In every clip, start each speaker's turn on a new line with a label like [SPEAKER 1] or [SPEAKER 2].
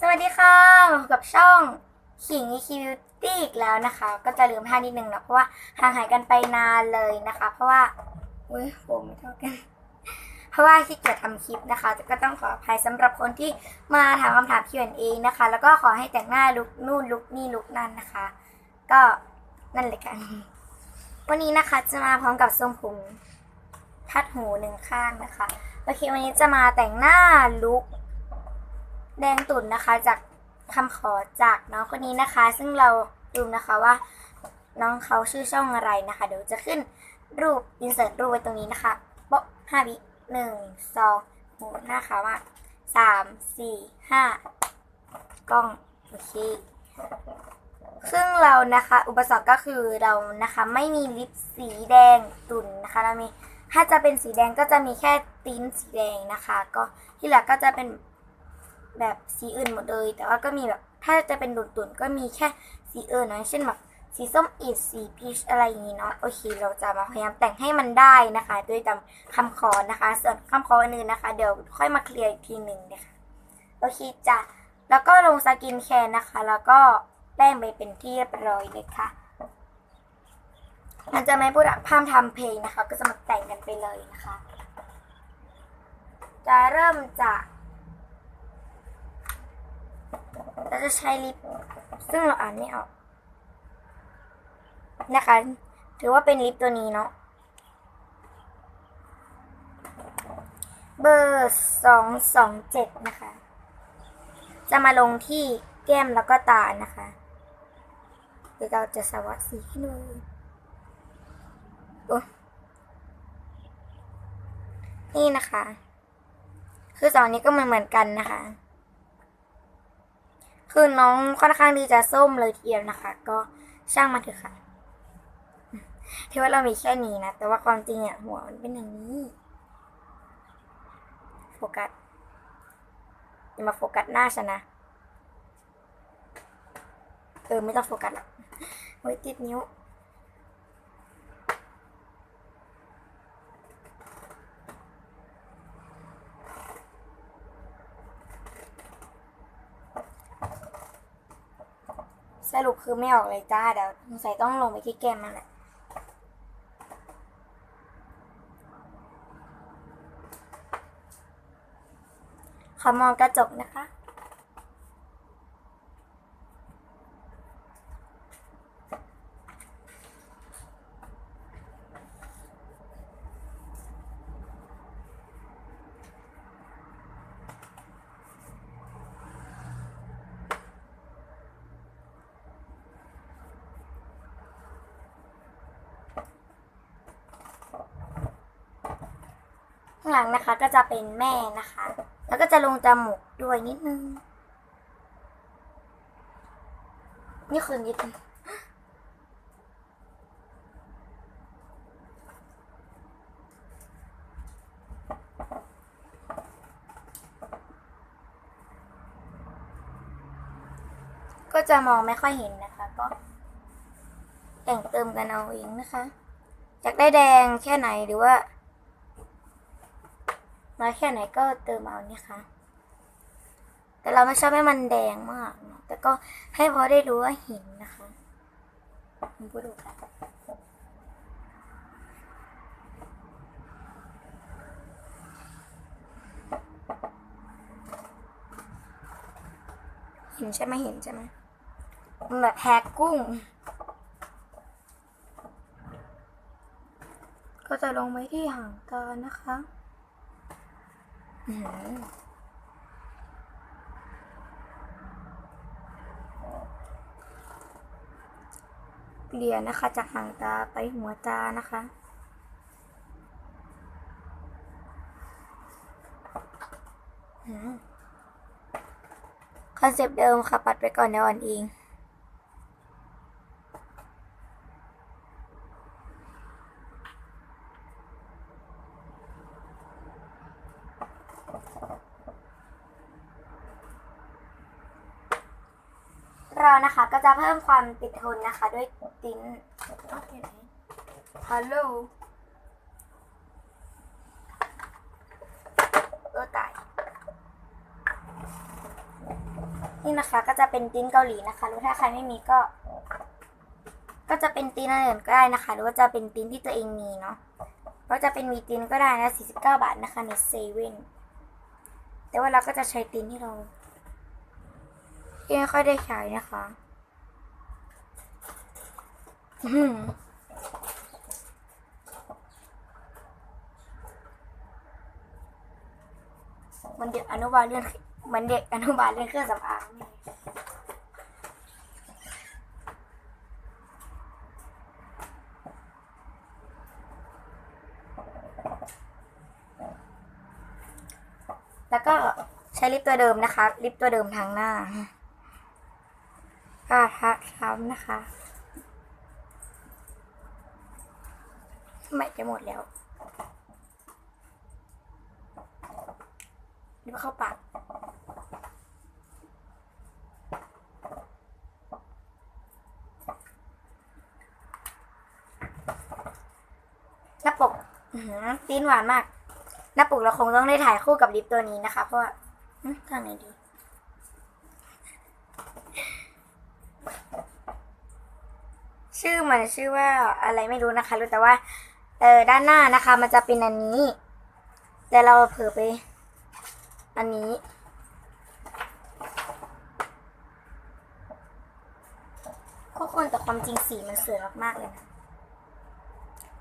[SPEAKER 1] สวัสดีค่ะกับช่องขิง EQ Beauty อีกแล้วนะคะ ก็จะลืมท่านิดนึงนะเพราะว่าห่างหายกันไปนานเลยนะคะ เพราะว่าอุ้ยผมไม่เท่ากัน เพราะว่าขี้เกียจทำคลิปนะคะก็ต้องขออภัยสำหรับคนที่มาถามคำถาม Q&A นะคะ แล้วก็ขอให้แต่งหน้าลุกนู่นลุกนี่ลุกนั่นนะคะ ก็นั่นเลยกันวันนี้นะคะจะมาพร้อมกับทรงผมทัดหูหนึ่งข้างนะคะโอเควันนี้จะมาแต่งหน้าลุก แดงตุ่นนะคะ จากคำขอจากน้องคนนี้นะคะ ซึ่งเราดูนะคะว่า น้องเขาชื่อช่องอะไรนะคะ เดี๋ยวจะขึ้นรูปอินเสิร์ตรูปไว้ตรงนี้นะคะโป๊ะห้าวิหนึ่งสองโหหน้าขาวมาสามสี่ห้ากล้องโอเคซึ่งเรานะคะ อุปสรรคก็คือเรานะคะ ไม่มีลิปสีแดงตุ่นนะคะเรามีถ้าจะเป็นสีแดงก็จะมีแค่ติ้นสีแดงนะคะ ก็ที่เหลือก็จะเป็น แบบสีอื่นหมดเลย แต่ว่าก็มีแบบถ้าจะเป็นดุนตุ่นๆก็มีแค่สีอื่นนะเช่นแบบสีส้มอีดสีพีชอะไรอย่างนี้เนาะโอเค เราจะมาพยายามแต่งให้มันได้นะคะ ด้วยตามคำขอนะคะ ส่วนคำขออื่นนะคะ เดี๋ยวค่อยมาเคลียร์อีกทีหนึ่งนะคะโอเคจ้ะแล้วก็ลงสกินแคร์นะคะ แล้วก็แป้งไปเป็นที่เรียบร้อยเลยค่ะมันจะไม่พูดพร่ำทำเพลงนะคะ ก็จะมาแต่งกันไปเลยนะคะ จะเริ่มจาก เราจะใช้ลิปซึ่งเราอ่านไม่ออกนะคะ ถือว่าเป็นลิปตัวนี้เนาะ เบอร์สองสองเจ็ดนะคะ จะมาลงที่แก้มแล้วก็ตานะคะ เดี๋ยวเราจะสวัสดสีให้ดูโอ้นี่นะคะ คือสองนี้ก็เหมือนเหมือนกันนะคะ คือน้องค่อนข้างที่จะส้มเลยทีเดียวนะคะ ก็ช่างมาเถอะค่ะที่ว่าเรามีแค่นี้นะ แต่ว่าความจริงอะหัวมันเป็นอย่างนี้ โฟกัสอย่ามาโฟกัสหน้าฉันนะ เออ ไม่ต้องโฟกัสหรอกไว้ติดนิ้ว สรุปคือไม่ออกเลยจ้า เดี๋ยวสงสัยต้องลงไปที่แก้มมันแหละขอมองกระจกนะคะ ข้างหลังนะคะก็จะเป็นแม่นะคะ แล้วก็จะลงจมูกด้วยนิดนึง นี่คือนิดนึงก็จะมองไม่ค่อยเห็นนะคะ ก็แต่งเติมกันเอาเองนะคะอยากได้แดงแค่ไหนหรือว่า น้อยแค่ไหนก็เติมเอาเนี่ยค่ะ แต่เราไม่ชอบให้มันแดงมากนะแต่ก็ให้พอได้รู้ว่าห็นนะคะมาพูดดูกันเห็นใช่ไหมเห็นใช่ไหมมันแบบแฮกกุ้ง ก็จะลงไว้ที่หางตานะคะ เกลี่ยนนะคะ จากหางตาไปหัวตานะคะคอนเซปต์เดิมค่ะ ปัดไปก่อนเดี๋ยวอ่อนเอง นะคะ ก็จะเพิ่มความติดทนนะคะ ด้วยติ้นฮัลโหลเออตายนะคะก็จะเป็นติ้นเกาหลีนะคะหรือถ้าใครไม่มีก็ ก็จะเป็นติ้นอื่นก็ได้นะคะ หรือว่าจะเป็นติ้นที่ตัวเองมีเนาะก็จะเป็นมีติ้นก็ได้นะ49 บาทนะคะในเซเว่นแต่ว่าเราก็จะใช้ติ้นที่เราที่ไม่ค่อยได้ใช้นะคะอื้อหือเห มันเด็กอนุบาลเรื่องมือนเด็กอนุบาลเรื่องเครื่องสำอางแล้วก็ใช้ลิปตัวเดิมนะคะ ลิปตัวเดิมทางหน้าก็ทักซ้ำนะคะ ไม่จะหมดแล้วลิปเข้าปากหน้าปกตีนหวานมากหน้าปกเราคงต้องได้ถ่ายคู่กับลิปตัวนี้นะคะ เพราะว่าทางไหนดีชื่อมันชื่อว่าอะไรไม่รู้นะคะ รู้แต่ว่า เออด้านหน้านะคะ มันจะเป็นอันนี้ แต่เราเผลอไป อันนี้ ทุกคนแต่ความจริงสีมันสวยมากๆเลยนะ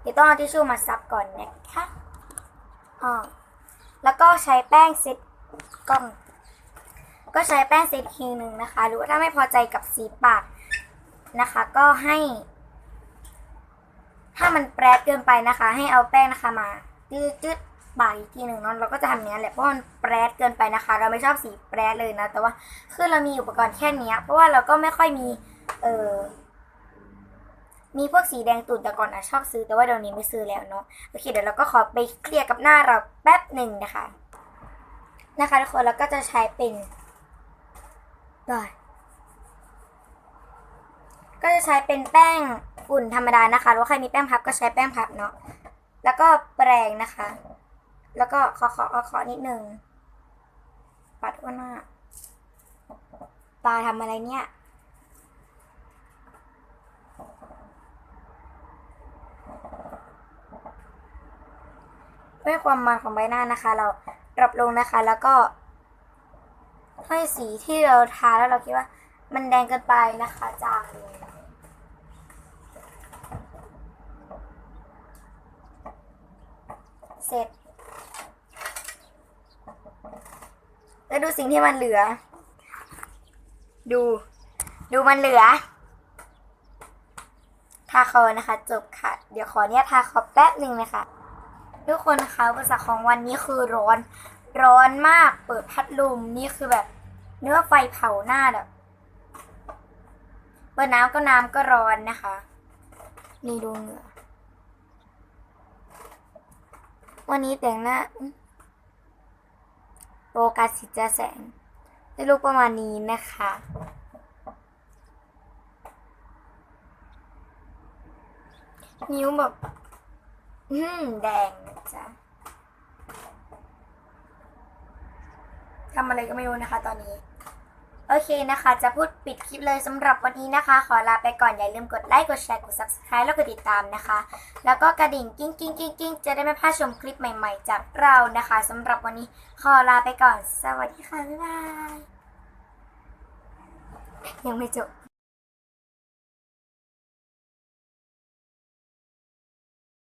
[SPEAKER 1] เดี๋ยวต้องเอาทิชชู่มาซับก่อนนะคะอ่าแล้วก็ใช้แป้งเซ็ตกล้อง ก็ใช้แป้งเซ็ตทีหนึ่งนะคะ หรือว่าถ้าไม่พอใจกับสีปากนะคะ ก็ให้ ถ้ามันแปรเกินไปนะคะ ให้เอาแป้งนะคะมาจืดจืดปากอีกทีหนึ่งเนาะเราก็จะทำอย่างนี้แหละเพราะมันแปรเกินไปนะคะ เราไม่ชอบสีแปรเลยนะ แต่ว่าคือเรามีอุปกรณ์แค่เนี้ยเพราะว่าเราก็ไม่ค่อยมีเออมีพวกสีแดงตุ่นแต่ก่อนอะชอบซื้อแต่ว่าเดี๋ยวนี้ไม่ซื้อแล้วเนาะโอเคเดี๋ยวเราก็ขอไปเคลียร์กับหน้าเราแป๊บหนึ่งนะคะ นะคะทุกคนแล้วก็จะใช้เป็นได้ ก็จะใช้เป็นแป้งฝุ่นธรรมดานะคะหรือว่าใครมีแป้งพับก็ใช้แป้งพับเนาะแล้วก็แปรงนะคะ แล้วก็ขอขอขอขอนิดนึงปัดว่าหน้าตาทำอะไรเนี่ยเพื่อความมันของใบหน้านะคะ เราดรอปลงนะคะ แล้วก็ให้สีที่เราทาแล้วเราคิดว่า มันแดงเกินไปนะคะ จางลง เสร็จ แล้วดูสิ่งที่มันเหลือ ดู ดูมันเหลือ ทาคอนะคะ จบค่ะ เดี๋ยวขอเนี้ยทาคอแป๊บหนึ่งนะคะ ทุกคนนะคะอุปสรรคของวันนี้คือร้อน ร้อนมาก เปิดพัดลมนี่คือแบบ เนื้อไฟเผาหน้าแบบเปิดน้ำก็น้ำก็ร้อนนะคะ นี่ดูเหงื่อ วันนี้แต่งหน้าโฟกัสสีจะแสงได้รูปประมาณนี้นะคะ นิ้วแบบ อืมแดงจ๊ะทำอะไรก็ไม่รู้นะคะตอนนี้ โอเคนะคะ จะพูดปิดคลิปเลยสำหรับวันนี้นะคะ ขอลาไปก่อน อย่าลืมกดไลค์ กดแชร์ กด subscribe แล้วกดติดตามนะคะ แล้วก็กระดิ่งกิ้งกิ้งกิ้งกิ้งจะได้ไม่พลาดชมคลิปใหม่ๆ จากเรานะคะสำหรับวันนี้ ขอลาไปก่อน สวัสดีค่ะ บ๊ายบาย ยังไม่จบ